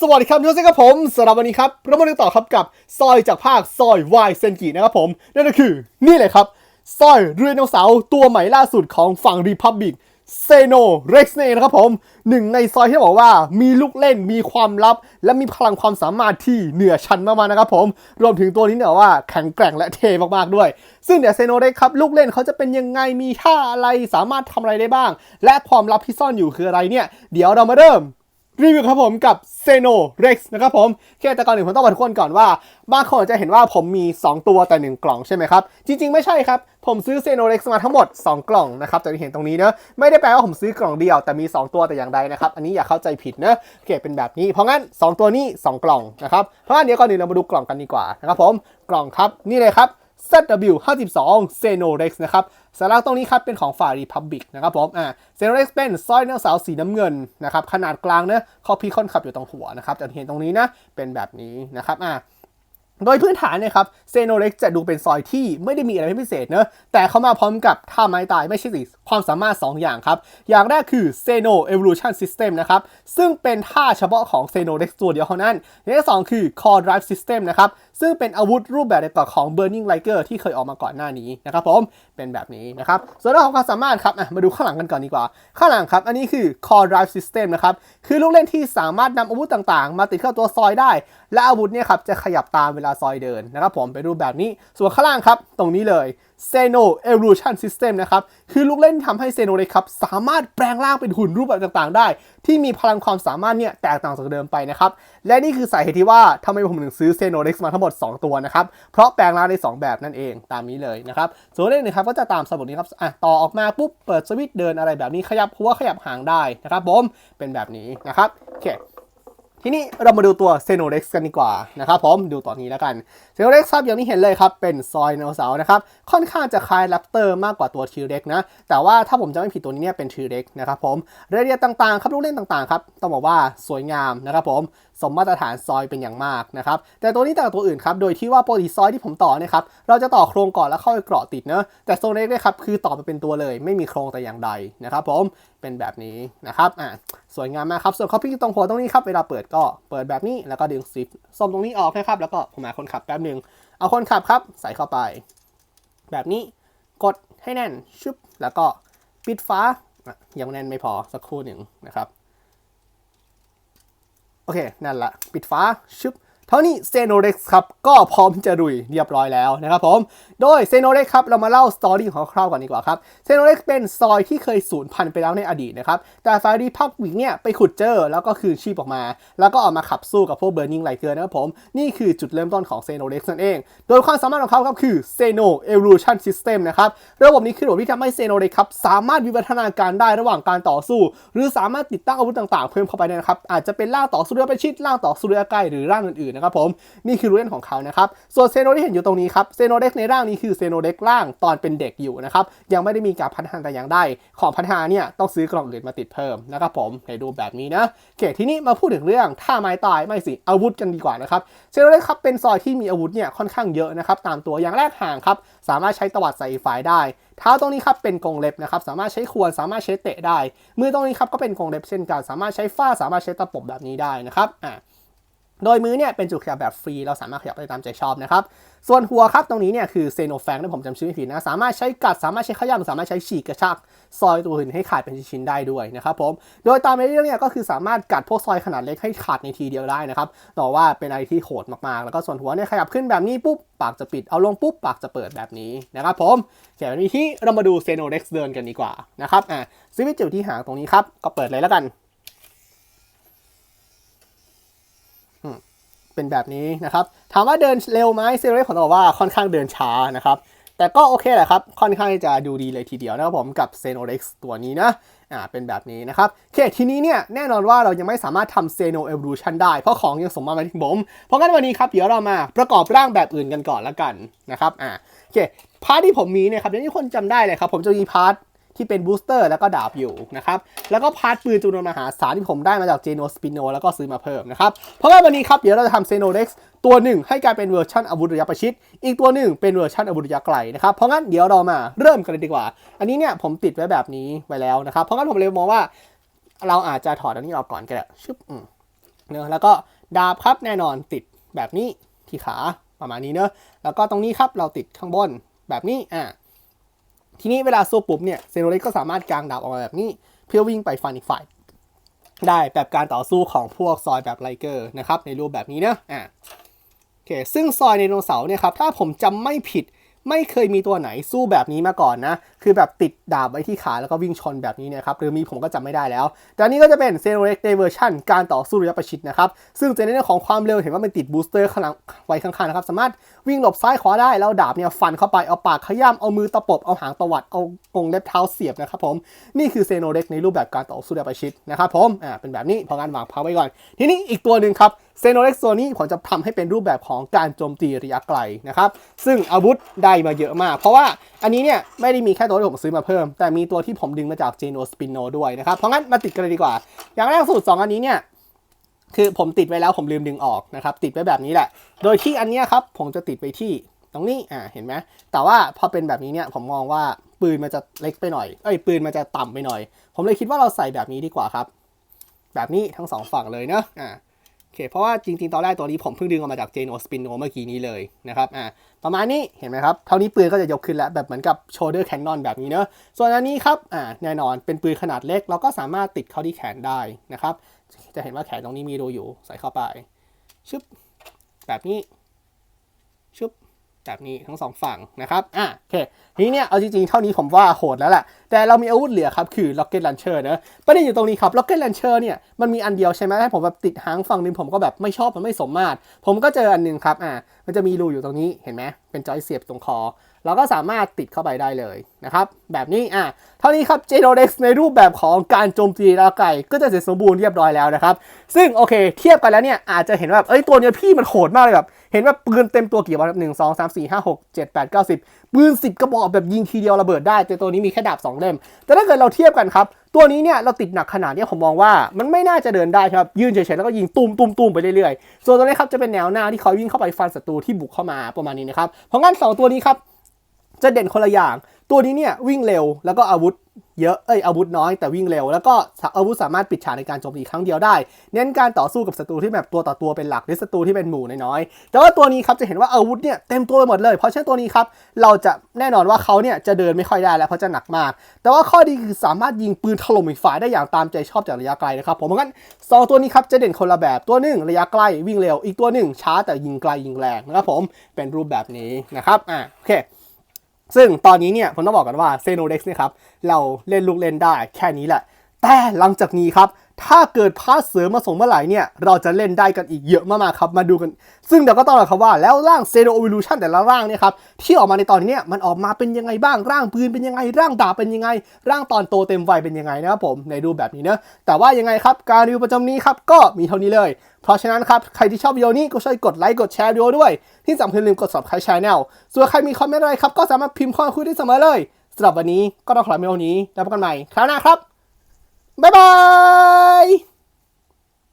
สวัสดีครับทุกท่านครับผมสำหรับวันนี้ครับเรามาดูต่อครับกับซอยจากภาคซอยวายเซนกินะครับผมนั่นก็คือนี่เลยครับซอยเรือไดโนเสาร์ตัวใหม่ล่าสุดของฝั่งรีพับบิกเซโนเร็กซ์เนนะครับผมหนึ่งในซอยที่บอกว่ามีลูกเล่นมีความลับ และมีพลังความสามารถที่เหนือชั้นมากๆนะครับผมรวมถึงตัวนี้เนี่ยว่าแข็งแกร่งและเทมากๆด้วย ซึ่งเดี๋ยวเซโนเร็กครับลูกเล่นเขาจะเป็นยังไงมีท่าอะไรสามารถทำอะไรได้บ้าง และความลับที่ซ่อนอยู่คืออะไรเนี่ย เดี๋ยวเรามาเริ่ม รีวิวครับผมกับเซโนเร็กซ์นะครับผมแค่แต่ก่อนหนึ่งผมต้องบอกทุกคนก่อนว่าบางคนอาจจะเห็นว่าผมมี 2 ตัวแต่ 1 กล่องใช่ไหมครับ จริง ๆ ไม่ใช่ครับ ผมซื้อเซโนเร็กซ์มาทั้งหมด 2 กล่องนะครับแต่ที่เห็นตรงนี้เนอะไม่ได้แปลว่าผมซื้อกล่องเดียว แต่มี 2 ตัวแต่อย่างใดนะครับ อันนี้อย่าเข้าใจผิดเนอะโอเคเป็นแบบนี้ เพราะงั้น 2 ตัวนี้ 2 กล่องนะครับเพราะงั้นเดี๋ยวก่อนอื่นเรามาดูกล่องกันดีกว่านะครับผมกล่องครับนี่เลยครับ ZW52 Xenorex นะครับสัญลักษณ์ตรงนี้ครับเป็นของฝ่าย Republic นะครับผมอ่า Xenorex เป็นสร้อยเนื้อสาวสีน้ำเงินนะครับขนาดกลางเนะคอพีคอนขับอยู่ตรงหัวนะครับจะเห็นตรงนี้นะเป็นแบบนี้นะครับอ่าโดยพื้นฐานเนี่ยครับเซโนเล็กจะดูเป็นซอยที่ไม่ได้มีอะไรพิเศษเนอะแต่เขามาพร้อมกับท่าไม้ตายไม่ใช่สิความสามารถ 2 อย่างครับ อย่างแรกคือ Xeno Evolution System นะครับ ซึ่งเป็นท่าเฉพาะของ Xeno Rex ตัวเดียวเท่านั้นอย่างที่สองคือ Core Drive System นะครับ ซึ่งเป็นอาวุธรูปแบบเดียวกับของ Burning Liger ที่เคยออกมาก่อนหน้านี้นะครับผมเป็นแบบนี้นะครับส่วนเรื่องของความสามารถครับมาดูข้างหลังกันก่อนดีกว่า ข้างหลังครับ อันนี้คือ Core Drive System นะครับคือลูกเล่นที่สามารถนำอาวุธต่างๆ มาติดเข้าตัวซอยได้ และอาวุธเนี่ยครับจะขยับตามเวลาซอยเดินนะครับผมเป็นรูปแบบนี้ส่วนข้างล่างครับ ตรงนี้เลย Xeno Evolution System นะครับ คือลูกเล่นที่ทำให้ Xeno เลยครับ สามารถแปลงร่างเป็นหุ่นรูปแบบต่างๆ ได้ ที่มีพลังความสามารถเนี่ยแตกต่างจากเดิมไปนะครับ และนี่คือสาเหตุที่ว่าทำไมผมถึงซื้อ Xeno Rex มาทั้งหมด2 ตัวนะครับ เพราะแปลงร่างได้ 2 แบบนั่นเองตามนี้เลยนะครับ ส่วนเล่นนะครับก็จะตามสมุดนี้ครับอะต่อออกมาปุ๊บเปิดสวิตช์เดินอะไรแบบนี้ขยับหัวขยับหางได้นะครับผมเป็นแบบนี้นะครับโอเคทีนี้เรามาดูตัวเซโนเร็กซ์กันดีกว่านะครับผมดูตอนนี้แล้วกันเซโนเร็กซ์ครับอย่างที่เห็นเลยครับ เป็นซอยไดโนเสาร์นะครับ ค่อนข้างจะคล้ายแรปเตอร์มากกว่าตัวทีเร็กนะ แต่ว่าถ้าผมจำไม่ผิดตัวนี้เนี่ยเป็นทีเร็กนะครับผมรายละเอียดต่างๆ ครับลูกเล่นต่างๆ ครับ ต้องบอกว่าสวยงามนะครับผม สมมาตรฐานซอยเป็นอย่างมากนะครับแต่ตัวนี้ต่างจากตัวอื่นครับโดยที่ว่าปกติซอยที่ผมต่อเนี่ยครับเราจะต่อโครงก่อนแล้วเข้าไปเกราะติดเนะแต่โซนเล็กเนี่ยครับคือต่อไปเป็นตัวเลย ไม่มีโครงแต่อย่างใดนะครับผมเป็นแบบนี้นะครับอ่าสวยงามมากครับส่วนคอปี้ตรงหัวตรงนี้ครับเวลาเปิดก็เปิดแบบนี้แล้วก็ดึงซิปส้มตรงนี้ออกนะครับแล้วก็ผมหาคนขับแป๊บหนึ่งเอาคนขับครับใส่เข้าไป แบบนี้กดให้แน่นชึบแล้วก็ปิดฟ้ายังแน่นไม่พอสักครู่หนึ่งนะครับ โอเค นั่นละ ปิดฟ้า ชึบ เท่านี้เซโนเร็กซ์ครับก็พร้อมจะรุยเรียบร้อยแล้วนะครับผม โดยเซโนเร็กซ์ครับเรามาเล่าสตอรี่ของเขาคร่าวๆก่อนดีกว่าครับเซโนเร็กซ์เป็นซอยที่เคยสูญพันธุ์ไปแล้วในอดีตนะครับ แต่ฟารีพักวิกเนี่ยไปขุดเจอแล้วก็คืนชีพออกมา แล้วก็ออกมาขับสู้กับพวกเบ r ร์นิงไลเกอร์นะครับผม นี่คือจุดเริ่มต้นของเซโนเร็กซ์นั่นเอง โดยความสามารถของเขาครับคือเซโนเอลูชันซิสเต็มนะครับระบบนี้คือระบบที่ทำให้เซโนเร็กซ์ครับสามารถวิวัฒนาการได้ระหว่างการต่อสู้ หรือสามารถติดตั้งอาวุธต่างๆ เพิ่มเข้าไปได้นะครับอาจจะเป็นล่าต่อสู้ระยะประชิดล่าต่อสู้ระยะไกลหรือร่าอื่นนะครับผมนี่คือรูเล่นของเขานะครับส่วนเซโนที่เห็นอยู่ตรงนี้ครับเซโนเด็กในร่างนี้คือเซโนเด็กร่างตอนเป็นเด็กอยู่นะครับยังไม่ได้มีการพัฒนาแต่อย่างใดของพัฒนาเนี่ยต้องซื้อกล่องอื่นมาติดเพิ่มนะครับผมให้ดูแบบนี้นะโอเคทีนี้มาพูดถึงเรื่องท่าไม้ตายไม่สิอาวุธกันดีกว่านะครับเซโนเด็กครับเป็นซอยที่มีอาวุธเนี่ยค่อนข้างเยอะนะครับตามตัวอย่างแรกห่างครับสามารถใช้ตวัดใส่ฝ่ายได้เท้าตรงนี้ครับเป็นกรงเล็บนะครับสามารถใช้ควรสามารถใช้เตะได้ มือตรงนี้ครับก็เป็นกรงเล็บเช่นกัน สามารถใช้ฝ้าสามารถใช้ตะปบแบบนี้ได้นะครับอ่า โดยมือเนี่ยเป็นจุดขยับแบบฟรีเราสามารถขยับได้ตามใจชอบนะครับ ส่วนหัวครับตรงนี้เนี่ยคือเซโนแฟงถ้าผมจำชื่อไม่ผิดนะสามารถใช้กัดสามารถใช้ขย้ำสามารถใช้ฉีกกระชากซอยตัวอื่นให้ขาดเป็นชิ้นๆได้ด้วยนะครับผมโดยตามในเรื่องเนี่ยก็คือสามารถกัดพวกซอยขนาดเล็กให้ขาดในทีเดียวได้นะครับต่อว่าเป็นอะไรที่โหดมากๆ แล้วก็ส่วนหัวเนี่ยขยับขึ้นแบบนี้ปุ๊บปากจะปิดเอาลงปุ๊บปากจะเปิดแบบนี้นะครับผมแข่นี้ที่เรามาดูเซโนเร็กซ์เดินกันดีกว่านะครับอะสวิจุดที่หางตรงนี้ครับก็เปิดเลยแล้วกัน เป็นแบบนี้นะครับ ถามว่าเดินเร็วไหมเซเรสผมตอบว่าค่อนข้างเดินช้านะครับ แต่ก็โอเคแหละครับ ค่อนข้างจะดูดีเลยทีเดียวนะครับผมกับ z e n o r e x ตัวนี้นะอ่าเป็นแบบนี้นะครับโอเคทีนี้เนี่ยแน่นอนว่าเรายังไม่สามารถทำ Xeno Evolution ได้ เพราะของยังสมมาไม่ถึงผม เพราะงั้นวันนี้ครับ เดี๋ยวเรามาประกอบร่างแบบอื่นกันก่อนละกันนะครับอ่าโอเคพาร์ทที่ผมมีเนี่ยครับอย่างที่คนจำได้เลยครับ ผมจะมีพาร์ท ที่เป็นบูสเตอร์แล้วก็ดาบอยู่นะครับแล้วก็พาร์ทปืนจำนวนมหาศาลที่ผมได้มาจากเจโนสปิโนแล้วก็ซื้อมาเพิ่มนะครับเพราะว่าวันนี้ครับเดี๋ยวเราจะทำเซโนเด็กซ์ตัวหนึ่งให้กลายเป็นเวอร์ชันอาวุธระยะประชิด อีกตัวหนึ่งเป็นเวอร์ชันอาวุธระยะไกลนะครับเพราะงั้นเดี๋ยวเรามาเริ่มกันเลยดีกว่า อันนี้เนี่ยผมติดไว้แบบนี้ไว้แล้วนะครับเพราะงั้นผมเลยมองว่าเราอาจจะถอดอันนี้ออกก่อนก็ได้ชึบเนอะแล้วก็ดาบครับแน่นอนติดแบบนี้ที่ขาประมาณนี้เนอะแล้วก็ตรงนี้ครับเราติดข้างบนแบบนี้อ่า ทีนี้เวลาสู้ปุ๊บเนี่ยเซโนเล็กก็สามารถกางดาบออกมาแบบนี้ เพื่อวิ่งไปฟันอีกฝ่าย ได้แบบการต่อสู้ของพวกซอยแบบไลเกอร์นะครับในรูปแบบนี้นะอ่าโอเคซึ่งซอยไดโนเสาร์เนี่ยครับถ้าผมจำไม่ผิดไม่เคยมีตัวไหนสู้แบบนี้มาก่อนนะ คือแบบติดดาบไว้ที่ขาแล้วก็วิ่งชนแบบนี้นะครับหรือมีผมก็จำไม่ได้แล้ว แต่นี้ก็จะเป็นเซโนเร็กในเวอร์ชันการต่อสู้ระยะประชิดนะครับ ซึ่งจะในเรื่องของความเร็วเห็นว่ามันติดบูสเตอร์ข้างไว้ข้างๆนะครับ สามารถวิ่งหลบซ้ายขวาได้ แล้วดาบเนี่ยฟันเข้าไป เอาปากขย้ำเอามือตะปบ เอาหางตวัด เอากรงเล็บเท้าเสียบนะครับผม นี่คือเซโนเร็กในรูปแบบการต่อสู้ระยะประชิดนะครับผม อ่า เป็นแบบนี้พอการวางพักไว้ก่อน ทีนี้อีกตัวหนึ่งครับเซโนเล็กตัวนี้ผมจะทำให้เป็นรูปแบบของการโจมตีระยะไกลนะครับ ซึ่งอาวุธได้มาเยอะมาก เพราะว่า อันนี้เนี่ยไม่ได้มีแค่ตัวที่ผมซื้อมาเพิ่ม แต่มีตัวที่ผมดึงมาจากเจโนสปินโนด้วยนะครับ เพราะงั้นมาติดกันเลยดีกว่า อย่างแรกสูตร 2 อันนี้เนี่ยคือผมติดไว้แล้วผมลืมดึงออกนะครับติดไว้แบบนี้แหละ โดยที่อันเนี้ยครับผมจะติดไปที่ตรงนี้อ่าเห็นไหมแต่ว่าพอเป็นแบบนี้เนี่ยผมมองว่าปืนมันจะเล็กไปหน่อยเอ้ยปืนมันจะต่ำไปหน่อย ผมเลยคิดว่าเราใส่แบบนี้ดีกว่าครับ แบบนี้ทั้งสองฝั่งเลยเนอะอ่า เคเพราะว่าจริงๆ ตอนแรกตัวนี้ผมเพิ่งดึงออกมาจากเจนโอสปินโนเมื่อกี้นี้เลยนะครับอ่าประมาณนี้เห็นไหมครับเท่านี้ปืนก็จะยกขึ้นแล้วแบบเหมือนกับโชเดอร์แคนนอนแบบนี้เนอะส่วนอันนี้ครับอ่าแน่นอนเป็นปืนขนาดเล็ก เราก็สามารถติดเข้าที่แขนได้นะครับ จะเห็นว่าแขนตรงนี้มีรูอยู่ใส่เข้าไปชึบแบบนี้ชึบ แบบนี้ทั้งสองฝั่งนะครับ อะโอเค ทีนี้เนี่ยเอาจริงๆ เท่านี้ผมว่าโหดแล้วแหละ แต่เรามีอาวุธเหลือครับ คือ Rocket Launcher เนอะประเด็นอยู่ตรงนี้ครับ Rocket Launcher เนี่ยมันมีอันเดียวใช่ไหมให้ผมแบบติดหางฝั่งนึงผมก็แบบไม่ชอบมันไม่สมมาตร ผมก็เจออันหนึงครับ อะมันจะมีรูอยู่ตรงนี้เห็นไหมเป็นจอยเสียบตรงคอเราก็สามารถติดเข้าไปได้เลยนะครับ แบบนี้อะเท่านี้ครับ j e n o d e x ในรูปแบบของการโจมตีระยะไกลก็จะเสร็จสมบูรณ์เรียบร้อยแล้วนะครับ ซึ่งโอเค เทียบกันแล้วเนี่ยอาจจะเห็นว่าเอ้ยตัวเนี้ยพี่มันโหดมากเลยแบบ เห็นว่าปืนเต็มตัวกี่วันหนึ่งสองสามสี่ห้าหกเจ็ดแปดเก้าสิบปืนสิบกระบอกแบบยิงทีเดียวระเบิดได้ แต่ตัวนี้มีแค่ดาบสองเล่ม แต่ถ้าเกิดเราเทียบกันครับ ตัวนี้เนี่ยเราติดหนักขนาดนี้ผมมองว่ามันไม่น่าจะเดินได้ครับ ยืนเฉยๆแล้วก็ยิงตุ้มตุ้มตุ้มไปเรื่อยๆ ส่วนตัวนี้ครับจะเป็นแนวหน้าที่คอยวิ่งเข้าไปฟันศัตรูที่บุกเข้ามาประมาณนี้นะครับ เพราะงั้นสองตัวนี้ครับจะเด่นคนละอย่าง ตัวนี้เนี่ยวิ่งเร็วแล้วก็อาวุธ เยอะ เอ้ยอาวุธน้อยแต่วิ่งเร็ว แล้วก็อาวุธสามารถปิดฉากในการโจมตีครั้งเดียวได้ เน้นการต่อสู้กับศัตรูที่แบบตัวต่อตัวเป็นหลักหรือศัตรูที่เป็นหมู่น้อยๆ แต่ว่าตัวนี้ครับจะเห็นว่าอาวุธเนี่ยเต็มตัวไปหมดเลย เพราะฉะนั้นตัวนี้ครับเราจะแน่นอนว่าเขาเนี่ยจะเดินไม่ค่อยได้แล้วเพราะจะหนักมาก แต่ว่าข้อดีคือสามารถยิงปืนถล่มอีกฝ่ายได้อย่างตามใจชอบจากระยะไกลนะครับ ผมเพราะงั้นสองตัวนี้ครับจะเด่นคนละแบบตัวหนึ่งระยะใกล้วิ่งเร็ว อีกตัวหนึ่งช้าแต่ยิงไกลยิงแรงนะครับผมเป็นรูปแบบนี้นะครับอ่าโอเค ซึ่งตอนนี้เนี่ยผมต้องบอกกันว่าเซโนเด็กซ์เนี่ยครับเราเล่นลูกเล่นได้แค่นี้แหละ แต่หลังจากนี้ครับ ถ้าเกิดพาร์ทเสริมมาส่งเมื่อไหร่เนี่ย เราจะเล่นได้กันอีกเยอะมากๆครับ มาดูกัน ซึ่งเดี๋ยวก็ต้องบอกครับว่าแล้วร่างเซโน e วิลูชันแต่ละร่างเนี่ยครับ ที่ออกมาในตอนนี้เนี่ยมันออกมาเป็นยังไงบ้าง ร่างปืนเป็นยังไง ร่างดาบเป็นยังไง ร่างตอนโตเต็มวัยเป็นยังไงนะครับผม ในรูปแบบนี้เนะแต่ว่ายังไงครับ การรีวิวประจำนี้ครับ ก็มีเท่านี้เลย เพราะฉะนั้นครับ ใครที่ชอบวิดีโอนี้ก็ช่วยกดไลค์กดแชร์วิดีโอด้วย ที่สำคัญอย่าลืมกด subscribe channel ส่วนใครมีคอมเมนต์อะไรครับก็สามารถพิมพ์ข้อคุยได้เสมอเลยสำหรับวันนี้ก็ต้องขอลาไปเท่านี้ แล้วพบกันใหม่คราวหน้าครับ บ๊ายบาย